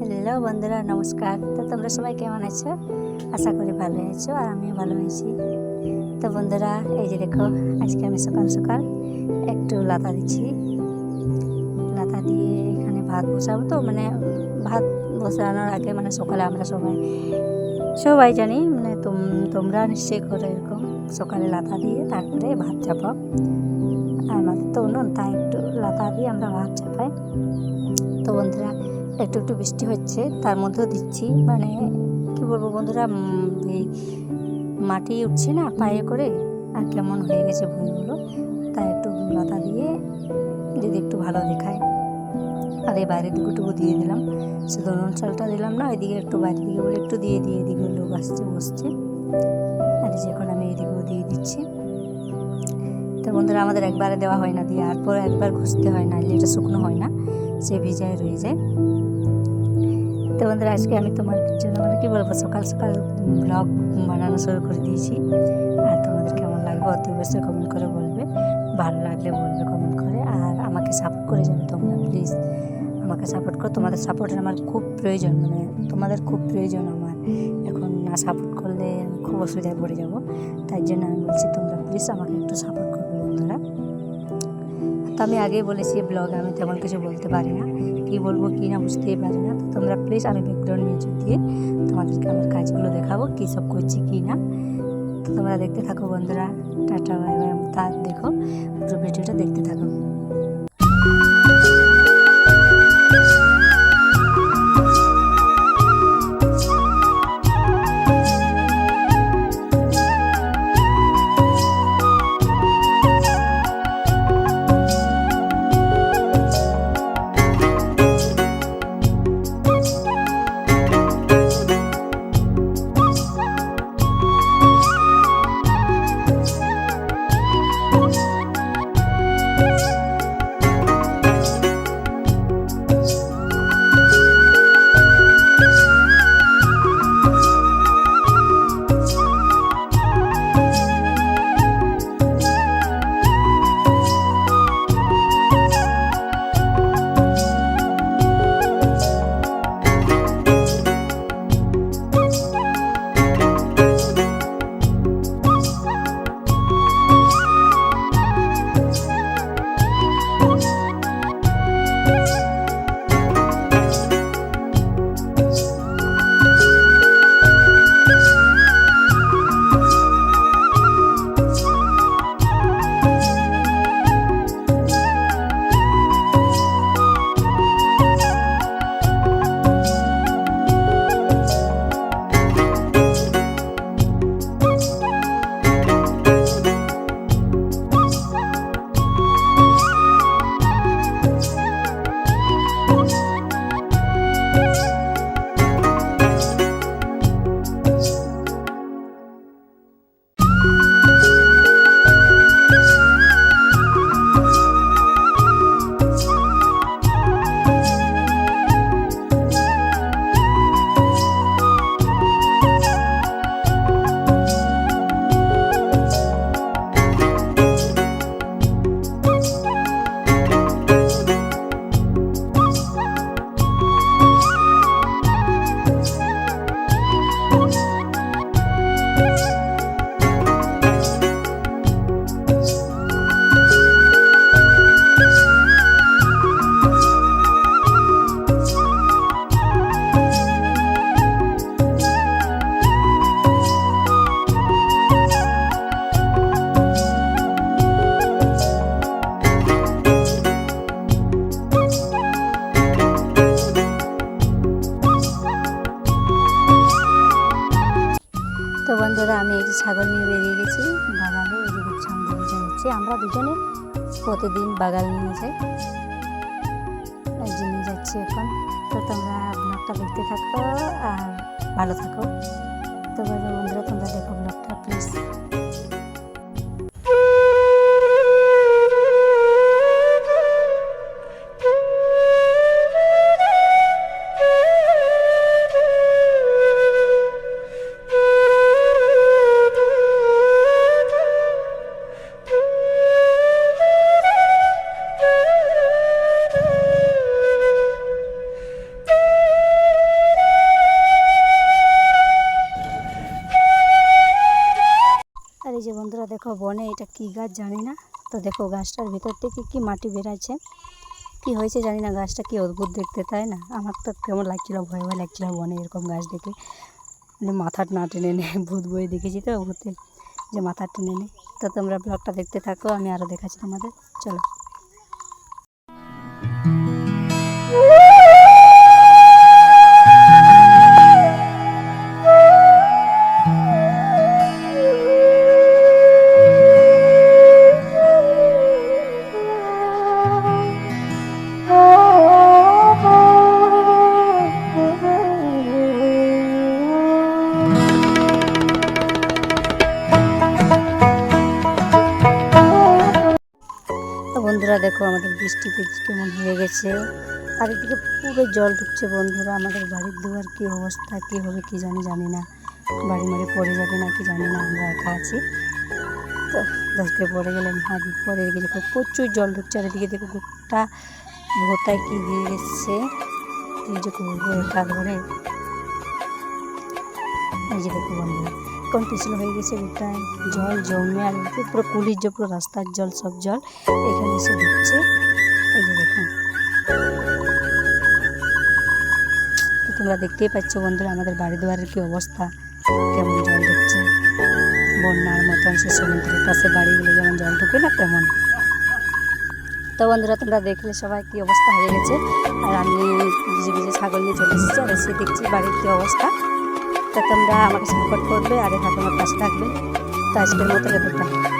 Hello বন্ধুরা, নমস্কার। তো তোমরা সবাই কেমন আছো? আশা করি ভালো আছো আর আমিও ভালো আছি। তো বন্ধুরা, এই যে দেখো, আজকে আমি সকাল সকাল একটু লাতা দিচ্ছি। লাতা দিয়ে এখানে ভাত বসাবো তো মানে ভাত বসানোর আগে মানে সকালে আমরা সবাই সবাই জানি মানে তোম- তোমরা নিশ্চয়ই করো এরকম। সকালে লাতা দিয়ে তারপরে ভাত চাপাও। আমাদের তো উনুন, তাই একটু লাতা দিয়ে আমরা ভাত চাপাই। তো বন্ধুরা একটু একটু বৃষ্টি হচ্ছে, তার মধ্যেও দিচ্ছি। মানে কি বলব বন্ধুরা এই মাটি উঠছে না, পায়ে করে, আর কেমন হয়ে গেছে ভুঁইগুলো, তাই একটু লতা দিয়ে যদি একটু ভালো দেখায়। আর এই বাইরের দিকটুকু দিয়ে দিলাম। শুধু নুন চালটা দিলাম না, ওইদিকে একটু বাইরের দিকে বলে একটু দিয়ে দিয়ে এদিকে লোক আসছে, বসছে। আর যে এখন আমি এদিকেও দিয়ে দিচ্ছি। তো বন্ধুরা, আমাদের একবারে দেওয়া হয় না দিয়ে, আর পরে একবার ঘষতে হয় না এটা শুকনো হয় না, সে ভিজায় রয়ে যায়। তো বন্ধুরা, আজকে আমি তোমার জন্য মানে কী বলব, সকাল সকাল ব্লগ বানানো শুরু করে দিয়েছি। আর তোমাদের কেমন লাগবে অতি অবশ্যই কমেন্ট করে বলবে। ভালো লাগলে বলবে কমেন্ট করে। আর আমাকে সাপোর্ট করে যাবে তোমরা প্লিজ আমাকে সাপোর্ট করো। তোমাদের সাপোর্টের আমার খুব প্রয়োজন মানে তোমাদের খুব প্রয়োজন আমার। এখন না সাপোর্ট করলে খুব অসুবিধায় পড়ে যাব। তাই জন্য আমি বলছি তোমরা প্লিজ আমাকে একটু সাপোর্ট করবে বন্ধুরা। তো আমি আগেই বলেছি ব্লগে আমি তেমন কিছু বলতে পারি না। কী বলব, কী না বুঝতেই পারি না। তো তোমরা প্লিজ আমি ব্যাকগ্রাউন্ড মিউজিক দিয়ে তোমাদেরকে আমার কাজগুলো দেখাবো, কী সব করছি, কী না। তো তোমরা দেখতে থাকো বন্ধুরা। টাটা, বাই তার দেখো পুরো ভিডিওটা দেখতে থাকো। তো বন্ধুরা, আমি যে ছাগল নিয়ে বেরিয়ে গেছি। বাগানে দেখছি আমরা দুজন হচ্ছে, আমরা দুজনে প্রতিদিন বাগাল নিয়ে যাই। এই যে নিয়ে যাচ্ছি এখন। তো তোমরা ব্লগটা দেখতে থাকো আর ভালো থাকো। তো বন্ধুরা, তোমরা দেখো ব্লগটা দেখো বনে এটা কি গাছ জানি না। তো দেখো গাছটার ভিতর থেকে কি মাটি বেরাচ্ছে, কি হয়েছে জানি না। গাছটা কি অদ্ভুত দেখতে, তাই না? আমার তো কেমন লাগছিল, ভয় ভয় লাগছিল বনে এরকম গাছ দেখে। মানে মাথা না টেনে নেয় ভূত বই দেখেছি তো, ভূতে যে মাথা টেনে নেয় তো তোমরা ব্লগটা দেখতে থাকো, আমি আরও দেখাচ্ছি তোমাদের। চলো। বন্ধুরা, দেখো আমাদের বৃষ্টিতে কেমন হয়ে গেছে। আর এদিকে পুরো জল ঢুকছে বন্ধুরা, আমাদের বাড়ির দুয়ার কী অবস্থা, কী হবে কি জানি জানি না। বাড়ি মারি পড়ে যাবে না কি জানি না, আমরা একা আছি। তো দশকে পড়ে গেলে মহা বিপদ, এদিকে দেখো প্রচুর জল ঢুকছে আর এদিকে দেখো গোটা ভোতায় কি দিয়ে গেছে। এই যে করব, একা ধরে এই যে দেখো বন্ধুরা কোন পিছলে হয়ে গেছে গোটায় জল, জমে আর পুরো কুলির যে পুরো রাস্তার জল, সব জল এখানে এসে ঢুকছে। এই যে দেখো তো তোমরা দেখতেই পাচ্ছ বন্ধুরা, আমাদের বাড়ি দুয়ারের কি অবস্থা, কেমন জল ঢুকছে। বন্যার মতন সে সমুদ্রের পাশে বাড়িগুলো যেমন জল ঢুকে না তেমন। তো বন্ধুরা, তোমরা দেখলে সবাই কি অবস্থা হয়ে গেছে। আর আমি ভিজে ভিজে ছাগল নিয়ে চলে এসেছি, আর এসে দেখছি বাড়ির কী অবস্থা। তোমরা আমাকে সাপোর্ট করবে আর এভাবে আমার পাশে থাকবে। তো আজকের মতো ব্যাপারটা।